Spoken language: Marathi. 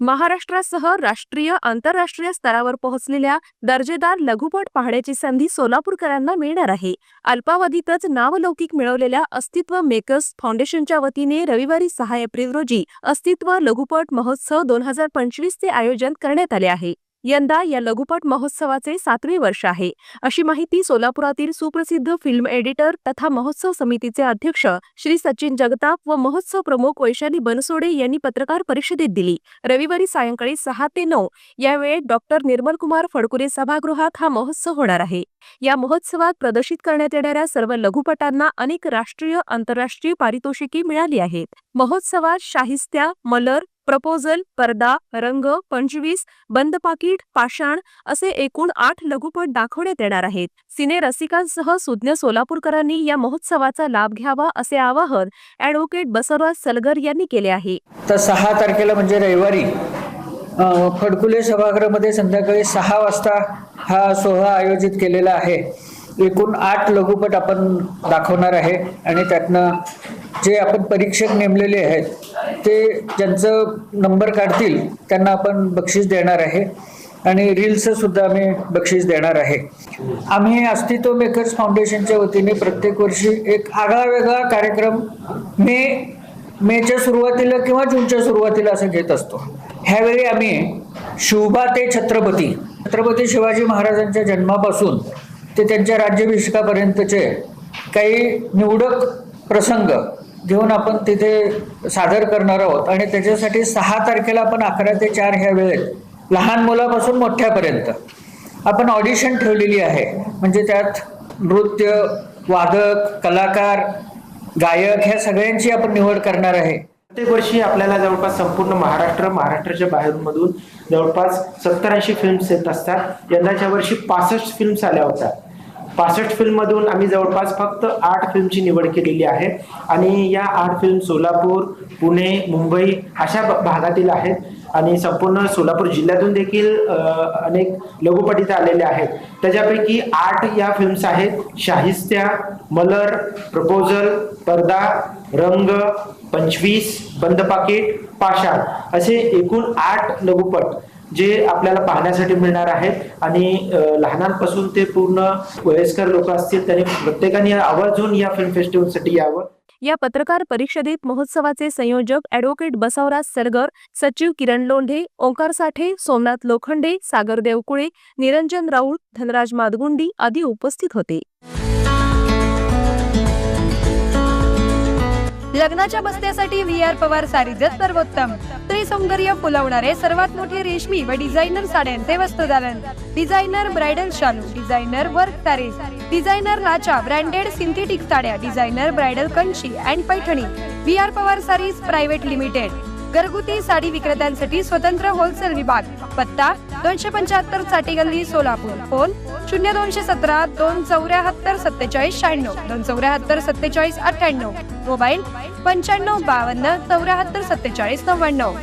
महाराष्ट्रासह राष्ट्रीय आंतरराष्ट्रीय स्तरावर पोहोचलेल्या दर्जेदार लघुपट पाहण्याची संधी सोलापूरकरांना मिळणार आहे. अल्पावधीतच नावलौकिक मिळवलेल्या अस्तित्व मेकर्स फाउंडेशनच्या वतीने रविवारी सहा एप्रिल रोजी अस्तित्व लघुपट महोत्सव दोन हजार पंचवीसचे आयोजन करण्यात आले आहे. यंदा या लघुपट महोत्सवाचे सातवे वर्ष आहे. अशी माहिती सोलापुरातील सुप्रसिद्ध फिल्म एडिटर तथा महोत्सव समितीचे अध्यक्ष श्री सचिन जगताप व महोत्सव प्रमुख वैशाली बनसोडे यांनी पत्रकार परिषदेत दिली. रविवारी सायंकाळी सहा ते नऊ या वेळेत डॉक्टर निर्मल कुमार फडकुरे सभागृहात हा महोत्सव होणार आहे. या महोत्सवात प्रदर्शित करण्यात येणाऱ्या सर्व लघुपटांना अनेक राष्ट्रीय आंतरराष्ट्रीय पारितोषिके मिळाली आहेत. महोत्सवात शाहिस्त्या मलर प्रपोजल पर्दा रंग पंचवीस बंद पाकिट पाषाण असे एकूण आठ लघुपट दाखवण्यात येणार आहेत. सिने रसिकांसह सुज्ञ सोलापूरकरांनी या महोत्सवाचा लाभ घ्यावा असे आवाहन अॅडव्होकेट बसवराज सलगर यांनी केले आहे. तर सहा तारखेला म्हणजे रविवारी फडकुले सभागृहामध्ये संध्याकाळी सहा वाजता हा सोहळा आयोजित केलेला आहे. एकूण आठ लघुपट आपण दाखवणार आहे आणि त्यातनं जे आपण परीक्षक नेमलेले आहेत ते ज्यांचं नंबर काढतील त्यांना आपण बक्षीस देणार आहे. आणि रील्स सुद्धा आम्ही बक्षीस देणार आहे. आम्ही अस्तित्व मेकर्स फाउंडेशनच्या वतीने प्रत्येक वर्षी एक आगळा वेगळा कार्यक्रम मे मेच्या सुरुवातीला किंवा जूनच्या सुरुवातीला असं घेत असतो. ह्यावेळी आम्ही शिवबा ते छत्रपती छत्रपती शिवाजी महाराजांच्या जन्मापासून ते त्यांच्या राज्याभिषेकापर्यंतचे काही निवडक प्रसंग घेऊन आपण तिथे सादर करणार आहोत. आणि त्याच्यासाठी सहा तारखेला आपण अकरा ते चार ह्या वेळेत लहान मुलापासून मोठ्यापर्यंत आपण ऑडिशन ठेवलेली आहे. म्हणजे त्यात नृत्य वादक कलाकार गायक ह्या सगळ्यांची आपण निवड करणार आहे. प्रत्येक वर्षी आपल्याला जवळपास संपूर्ण महाराष्ट्र महाराष्ट्राच्या बाहेरमधून जवळपास सत्तर ऐंशी फिल्म्स येत असतात. यंदाच्या वर्षी पासष्ट फिल्म्स आल्या होत्या. पासष्ट फिल्ममधून आम्ही जवळपास फक्त आठ फिल्मची निवड केलेली आहे. आणि या आठ फिल्म सोलापूर पुणे मुंबई अशा भागातील आहेत. आणि संपूर्ण सोलापूर जिल्ह्यातून देखील अनेक लघुपट इथे आलेले आहेत. त्याच्यापैकी आठ या फिल्म्स आहेत. शाहिस्त्या मलर प्रपोजल पर्दा रंग पंचवीस बंद पाकिट पाषाण असे एकूण आठ लघुपट. जे आपल्याला पाहण्यासाठी मिळणार आहेत. आणि लहानांपासून ते पूर्ण वयस्कर लोक असतील त्यांनी प्रत्येकाने आवर्जून या फिल्म फेस्टिवलसाठी यावं. या पत्रकार परिषदेत महोत्सवाचे संयोजक अॅडव्होकेट बसवराज सरगर सचिव किरण लोंढे ओंकार साठे सोमनाथ लोखंडे सागर देवकुळे निरंजन राऊळ धनराज मादगुंडी आदी उपस्थित होते. लग्नाच्या बस्त्यासाठी व्ही आर पवार सारीजच सर्वोत्तम. स्त्री फुलवणारे सर्वात मोठे रेशमी व डिझायनर साड्यांचे वस्त्रदालन. डिझायनर ब्रायडल शालू डिझायनर वर्क सारीज डिझायनर लाचा ब्रँडेड सिंथेटिक साड्या designer bridal Kanchi and Paithani. V R Pawar sarees private limited. घरगुती साडी विक्रेत्यांसाठी स्वतंत्र होलसेल विभाग. पत्ता दोनशे पंच्याहत्तरसाठी गल्ली सोलापूर. फोन शून्य दोनशे सतरा दोन चौऱ्याहत्तर सत्तेचाळीस शहाण्णव दोन चौऱ्याहत्तर सत्तेचाळीस अठ्ठ्याण्णव. मोबाईल पंच्याण्णव बावन्न चौऱ्याहत्तर सत्तेचाळीस नव्याण्णव.